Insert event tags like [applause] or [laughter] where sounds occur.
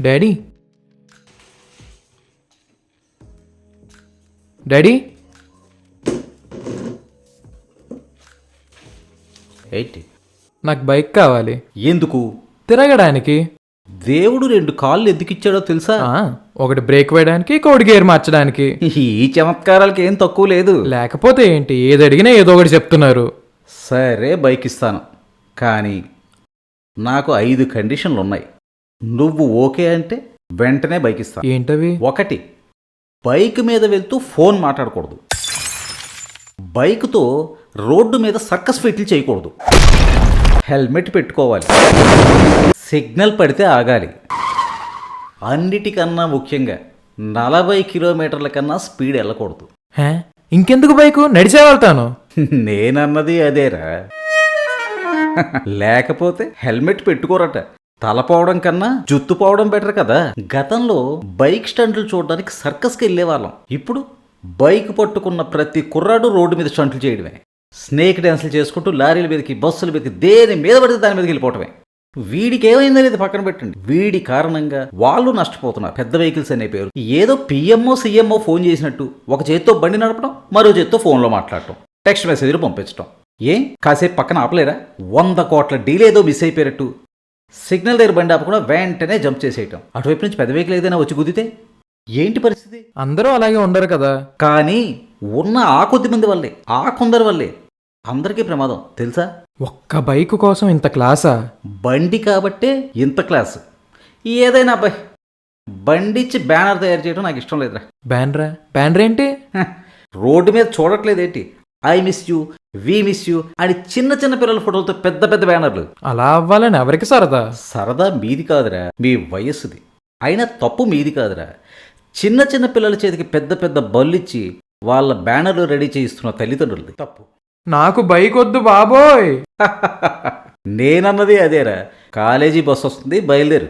Daddy daddy ఏంటి? నాకు bike కావాలి. ఎందుకు? తిరగడానికి. దేవుడు రెండు కాళ్ళు ఎందుకు ఇచ్చాడో తెలుసా? ఆ, ఒకటి బ్రేక్ వేయడానికి ఇంకోటి గేర్ మార్చడానికి. ఈ చమత్కారాలకి ఏం తక్కువ లేదు. లేకపోతే ఏంటి? ఏది అడిగినా ఏదో ఒకటి చెప్తున్నారు. సరే బైక్ ఇస్తాను. కానీ నాకు ఐదు కండిషన్లు ఉన్నాయి. నువ్వు ఓకే అంటే వెంటనే బైక్ ఇస్తాను ఏంటవి? ఒకటి బైక్ మీద వెళ్తూ ఫోన్ మాట్లాడకూడదు. బైక్తో రోడ్డు మీద సర్కస్ ఫిట్లు చేయకూడదు. హెల్మెట్ పెట్టుకోవాలి. సిగ్నల్ పడితే ఆగాలి. అన్నిటికన్నా ముఖ్యంగా నలభై కిలోమీటర్ల కన్నా స్పీడ్ వెళ్ళకూడదు. హే ఇంకెందుకు బైకు? నడిచే వెళ్తాను. [laughs] నేనన్నది అదేరా. [laughs] లేకపోతే హెల్మెట్ పెట్టుకోరట. తలపోవడం కన్నా జుత్తు పోవడం బెటర్ కదా. గతంలో బైక్ స్టంట్లు చూడడానికి సర్కస్కి వెళ్ళేవాళ్ళం. ఇప్పుడు బైక్ పట్టుకున్న ప్రతి కుర్రాడు రోడ్డు మీద స్టంట్లు చేయడమే. స్నేక్ డ్యాన్సులు చేసుకుంటూ లారీల మీదకి బస్సుల మీదకి దేని మీద పడితే దాని మీదకి వెళ్ళిపోవటమే. వీడికి ఏమైందనేది పక్కన పెట్టండి. వీడి కారణంగా వాళ్ళు నష్టపోతున్నారు. పెద్ద వెహికల్స్ అనే పేరు. ఏదో పిఎంఓ సీఎంఓ ఫోన్ చేసినట్టు ఒక చేత్తో బండి నడపడం మరో చేత్తో ఫోన్లో మాట్లాడటం టెక్స్ట్ మెసేజ్లు పంపించడం ఏం? కాసేపు పక్కన ఆపలేరా? వంద కోట్ల డీల్ ఏదో మిస్ అయిపోయినట్టు సిగ్నల్ దగ్గర బండి ఆపకుండా వెంటనే జంప్ చేసేయటం. అటువైపు నుంచి పెద్ద వెహికల్ ఏదైనా వచ్చి గుద్దితే ఏంటి పరిస్థితి? అందరూ అలాగే ఉండరు కదా. కానీ ఉన్న ఆ కొద్ది మంది వల్లే ఆ కొందరి వల్లే అందరికీ ప్రమాదం. తెలుసా? ఒక్క బైక్ కోసం ఇంత క్లాసా? బండి కాబట్టే ఇంత క్లాస్. ఏదైనా అబ్బాయి బండి ఇచ్చి బ్యానర్ తయారు చేయడం నాకు ఇష్టం లేదురా. బ్యానరా? బ్యానర్ ఏంటి? రోడ్డు మీద చూడట్లేదేంటి? I miss you we miss you అని చిన్న చిన్న పిల్లల ఫోటోలతో పెద్ద పెద్ద బ్యానర్లు. అలా అవ్వాలని ఎవరికి సరదా? సరదా మీది కాదురా మీ వయస్సుది అయినా తప్పు మీది కాదురా. చిన్న చిన్న పిల్లల చేతికి పెద్ద పెద్ద బల్లిచ్చి వాళ్ళ బ్యానర్లు రెడీ చేయిస్తున్న తల్లిదండ్రులది. తప్పు. నాకు బైక్ వద్దు బాబోయ్. [laughs] నేనన్నది అదేరా. కాలేజీ బస్ వస్తుంది బయలుదేరు.